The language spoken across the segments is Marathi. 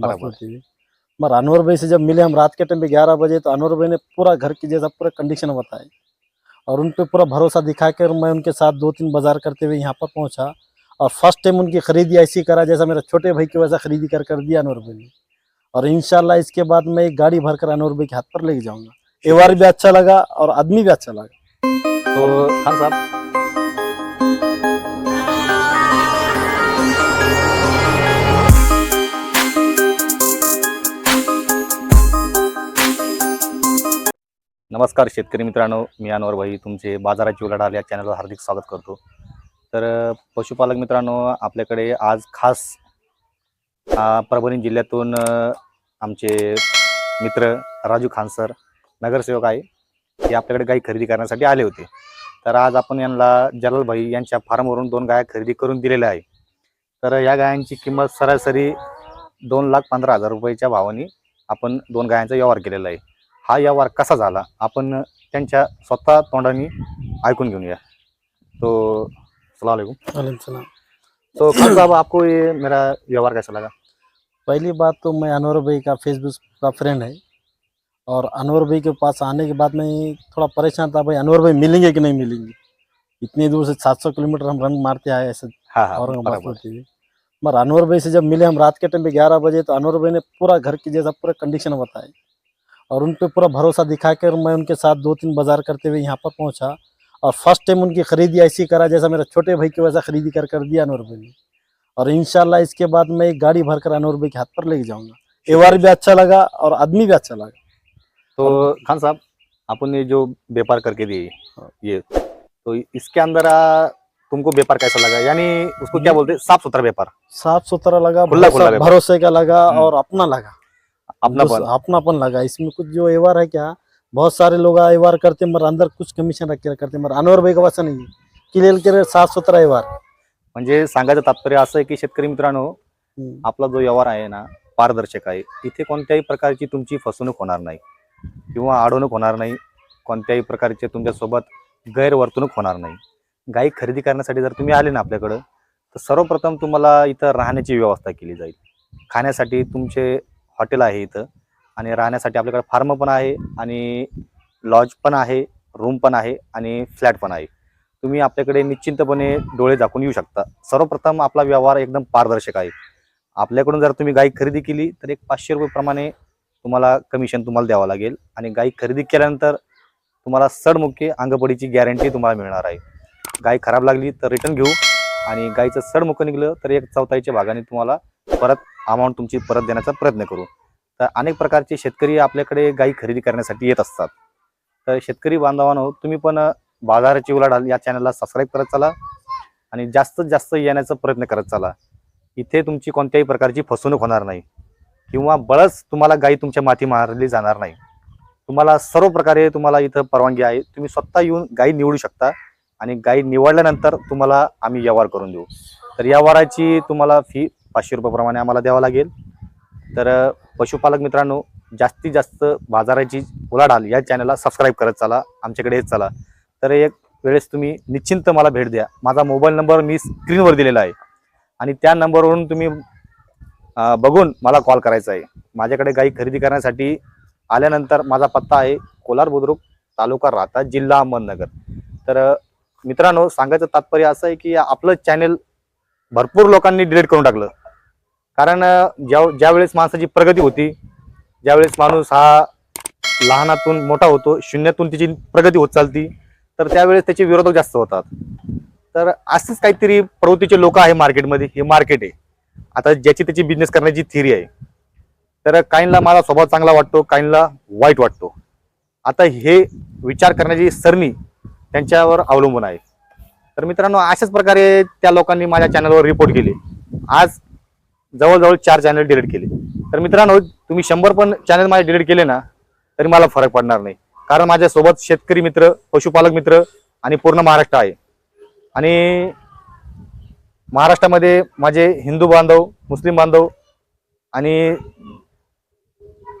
बराबर। मगर अनवर भाई से जब मिले हम रात के टाइम पे ग्यारह बजे तो अनवर भाई ने पूरा घर की जैसा पूरा कंडीशन बताए और उन पर पूरा भरोसा दिखा कर मैं उनके साथ दो तीन बाज़ार करते हुए यहाँ पर पहुँचा। और फ़र्स्ट टाइम उनकी खरीदी ऐसी करा जैसा मेरे छोटे भाई की वैसा खरीदी कर कर दिया अनवर भाई ने। और इंशाल्लाह इसके बाद मैं एक गाड़ी भर कर अनवर भाई के हाथ पर लेके जाऊँगा। व्यवहार भी अच्छा लगा और आदमी भी अच्छा लगा। तो खान साहब? नमस्कार शेतकरी मित्रांनो मी अनवर भाई तुमचे बाजाराची उलाढाल या चॅनलवर हार्दिक स्वागत करतो. तर पशुपालक मित्रांनो आपल्याकडे आज खास परभणी जिल्ह्यातून आमचे मित्र राजू खान सर नगरसेवक आहे. ते आपल्याकडे गाई खरेदी करण्यासाठी आले होते. तर आज आपण यांना जलाल भाई यांच्या फार्मवरून दोन गाया खरेदी करून दिलेल्या आहे तर या गायांची किंमत सरासरी दोन लाख पंधरा हजार रुपयाच्या भावाने आपण दोन गायांचा व्यवहार केलेला आहे. हा व्यवहार कसा झाला? आपण त्यांच्या स्वतः तोंडाने ऐकून घेऊया. तो सलाम वालेकुम वालेकुम सलाम. तो खान साहब आपको ये मेरा व्यवहार कैसा लगा? पहली बात तो मैं अनवर भाई का फेसबुक का फ्रेंड है और अनवर भाई के पास आने के बाद मैं थोड़ा परेशान था भाई अनवर भाई मिलेंगे कि नहीं मिलेंगे? इतनी दूर से 700 किलोमीटर हम रन मारते आए ऐसे हाँ हाँ औरंगाबाद मगर अनवर भाई से जब मिले हम रात के टाइम पे ग्यारह बजे तो अनवर भाई ने पूरा घर की जैसा पूरा कंडीशन बताई। और उन पर पूरा भरोसा दिखा कर मैं उनके साथ दो तीन बाज़ार करते हुए यहाँ पर पहुँचा और फ़र्स्ट टाइम उनकी खरीदी ऐसी करा जैसा मेरे छोटे भाई की वैसा खरीदी कर कर दिया अनवर भाई ने। और इंशाल्लाह इसके बाद मैं एक गाड़ी भर कर अनवर भाई के हाथ पर लेके जाऊँगा। व्यवहार भी अच्छा लगा और आदमी भी अच्छा लगा। तो खान साहब आपने जो व्यापार करके दिए ये तो इसके अंदर तुमको व्यापार कैसा लगा? यानी उसको क्या बोलते साफ़ सुथरा व्यापार। साफ़ सुथरा लगा। भरोसे का लगा हम्म। और अपना लगा। अपना बस अपनापन लगा. इसमें कुछ जो व्यवहार है क्या? बहुत सारे लोग व्यवहार करते मगर अंदर कुछ कमीशन रख के करते मगर अनवर भाई का वैसा नहीं है। क्लियर क्लियर साफ सुथरा व्यवहार म्हणजे सांगायचं तात्पर्य असं आहे की शेतकरी मित्रांनो हम्म. आपला जो व्यवहार आहे ना पारदर्शक आहे. इथे कोणत्याही प्रकारची तुमची फसवणूक होणार नाही. किंवा अडवणूक होणार नाही. कोणत्याही प्रकारचे तुमच्यासोबत गैरवर्तणूक होणार नाही. गाई खरेदी करण्यासाठी जर तुम्ही आले ना आपल्याकडं तर सर्वप्रथम तुम्हाला इथं राहण्याची व्यवस्था केली जाईल. खाण्यासाठी तुमचे हॉटेल आहे इथं. आणि राहण्यासाठी आपल्याकडे फार्म पण आहे आणि लॉज पण आहे रूम पण आहे आणि फ्लॅट पण आहे. तुम्ही आपल्याकडे निश्चिंतपणे डोळे झाकून येऊ शकता. सर्वप्रथम आपला व्यवहार एकदम पारदर्शक आहे. आपल्याकडून जर तुम्ही गाई खरेदी केली तर एक पाचशे रुपयेप्रमाणे तुम्हाला कमिशन तुम्हाला द्यावं लागेल. आणि गाई खरेदी केल्यानंतर तुम्हाला सडमुखे अंगपडीची गॅरंटी तुम्हाला मिळणार आहे. गाय खराब लागली तर रिटर्न घेऊ. आणि गाईचं सडमुखं निघलं तर एक चौथाईच्या भागाने तुम्हाला परत अमाऊंट तुमची परत देण्याचा प्रयत्न करू. तर अनेक प्रकारचे शेतकरी आपल्याकडे गाई खरेदी करण्यासाठी येत असतात. तर शेतकरी बांधवांनो तुम्ही पण बाजाराची उलाढाल या चॅनलला सबस्क्राईब करत चाला आणि जास्तीत जास्त येण्याचा प्रयत्न करत चाला. इथे तुमची कोणत्याही प्रकारची फसवणूक होणार नाही किंवा बळच तुम्हाला गाई तुमच्या माती मारली जाणार नाही. तुम्हाला सर्व प्रकारे तुम्हाला इथं परवानगी आहे. तुम्ही स्वतः येऊन गाई निवडू शकता आणि गाई निवडल्यानंतर तुम्हाला आम्ही व्यवहार करून देऊ. तर व्यवहाराची तुम्हाला फी पाचशे रुपयाप्रमाणे आम्हाला द्यावं लागेल. तर पशुपालक मित्रांनो जास्तीत जास्त बाजाराची उलाढाल या चॅनलला सबस्क्राईब करत चला. आमच्याकडे येत चला. तर एक वेळेस तुम्ही निश्चिंत मला भेट द्या. माझा मोबाईल नंबर मी स्क्रीनवर दिलेला आहे. आणि त्या नंबरवरून तुम्ही बघून मला कॉल करायचा आहे. माझ्याकडे गाई खरेदी करण्यासाठी आल्यानंतर माझा पत्ता आहे कोलार बुद्रुक तालुका राहता जिल्हा अहमदनगर. तर मित्रांनो सांगायचं तात्पर्य असं आहे की आपलं चॅनेल भरपूर लोकांनी डिलीट करून टाकलं. कारण ज्या ज्यावेळेस माणसाची प्रगती होती ज्यावेळेस माणूस हा लहानातून मोठा होतो शून्यातून तिची प्रगती होत चालती तर त्यावेळेस त्याचे विरोधक जास्त होतात. तर असेच काहीतरी प्रवृत्तीचे लोक आहे मार्केटमध्ये हे मार्केट आहे. आता ज्याची त्याची बिझनेस करण्याची थिअरी आहे. तर काहींना माझा स्वभाव चांगला वाटतो काहींना वाईट वाटतो. आता हे विचार करण्याची सरणी त्यांच्यावर अवलंबून आहे. तर मित्रांनो अशाच प्रकारे त्या लोकांनी माझ्या चॅनलवर रिपोर्ट केले. आज जवळजवळ चार चॅनल डिलीट केले. तर मित्रांनो तुम्ही शंभर पण चॅनल माझे डिलीट केले ना तरी मला फरक पडणार नाही. कारण माझ्यासोबत शेतकरी मित्र पशुपालक मित्र आणि पूर्ण महाराष्ट्र आहे. आणि महाराष्ट्रामध्ये माझे हिंदू बांधव मुस्लिम बांधव आणि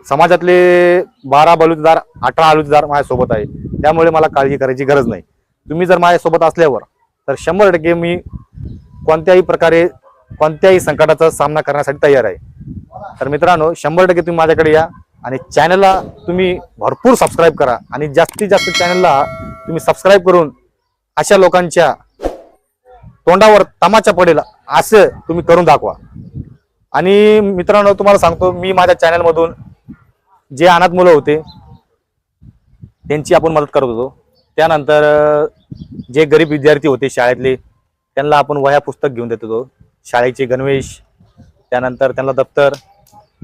समाजातले बारा बलुतेदार अठरा आलुतेदार माझ्यासोबत आहे. त्यामुळे मला काळजी करायची गरज नाही. तुम्ही जर माझ्यासोबत असल्यावर तर शंभर टक्के मी कोणत्याही प्रकारे कोणत्याही संकटाचा सामना करण्यासाठी तयार आहे. तर मित्रांनो शंभर टक्के तुम्ही माझ्याकडे या आणि चॅनलला तुम्ही भरपूर सबस्क्राईब करा आणि जास्तीत जास्त चॅनलला तुम्ही सबस्क्राईब करून अशा लोकांच्या तोंडावर तमाचा पडेल असं तुम्ही करून दाखवा. आणि मित्रांनो तुम्हाला सांगतो मी माझ्या चॅनलमधून जे अनाथ मुलं होते त्यांची आपण मदत करत होतो. त्यानंतर जे गरीब विद्यार्थी होते शाळेतले त्यांना आपण वह्या पुस्तक घेऊन देत होतो. शाळेचे गणवेश त्यानंतर त्यांना दप्तर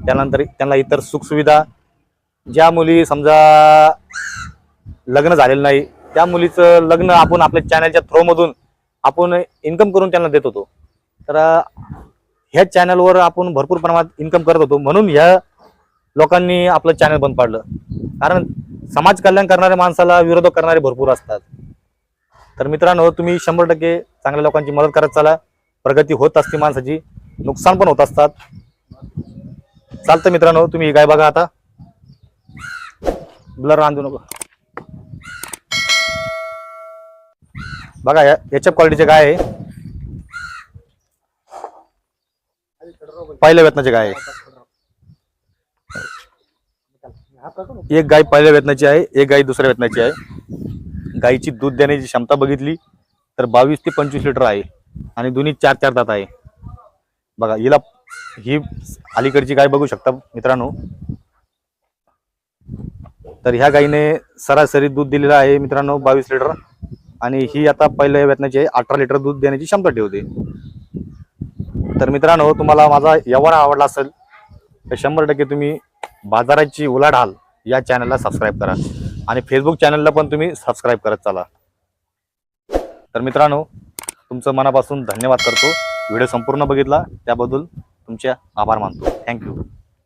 त्यानंतर त्यांना इतर सुखसुविधा. ज्या मुली समजा लग्न झालेलं नाही त्या मुलीचं लग्न आपण आपल्या चॅनलच्या थ्रोमधून आपण इन्कम करून त्यांना देत होतो. तर ह्या चॅनलवर आपण भरपूर प्रमाणात इन्कम करत होतो. म्हणून ह्या लोकांनी आपलं चॅनल बंद पाडलं. कारण समाज कल्याण करणाऱ्या माणसाला विरोधक करणारे भरपूर असतात. तर मित्रांनो तुम्ही शंभर टक्के चांगल्या लोकांची मदत करत चला. प्रगती होत असते माणसाची नुकसान पण होत असतात. चालतं मित्रांनो तुम्ही गाय बघा आता. ब्लर आणू नको. बघा या याच्या क्वालिटीचे गाय आहे. पहिल्या वेतनाचे गाय आहे. एक गाय पहिल्या वेतनाची आहे एक गाय दुसऱ्या वेतनाची आहे. गायीची दूध देण्याची क्षमता बघितली तर बावीस ते पंचवीस लिटर आहे. आणि दोन्ही चार चार दात आहे. बघा हिला ही अलीकडची गाय बघू शकता मित्रांनो. तर ह्या गायीने सरासरी दूध दिलेलं आहे मित्रांनो बावीस लिटर. आणि ही आता पहिल्या वेतनाची आहे अठरा लिटर दूध देण्याची क्षमता ठेवते. तर मित्रांनो तुम्हाला माझा व्यवहार आवडला असेल तर शंभर टक्के तुम्ही बाजाराची उलाढाल या चॅनलला सबस्क्राईब करा. आणि फेसबुक चॅनलला पण तुम्ही सबस्क्राईब करत चला. तर मित्रांनो तुमचं मनापासून धन्यवाद करतो. व्हिडिओ संपूर्ण बघितला त्याबद्दल तुमचे आभार मानतो. थँक्यू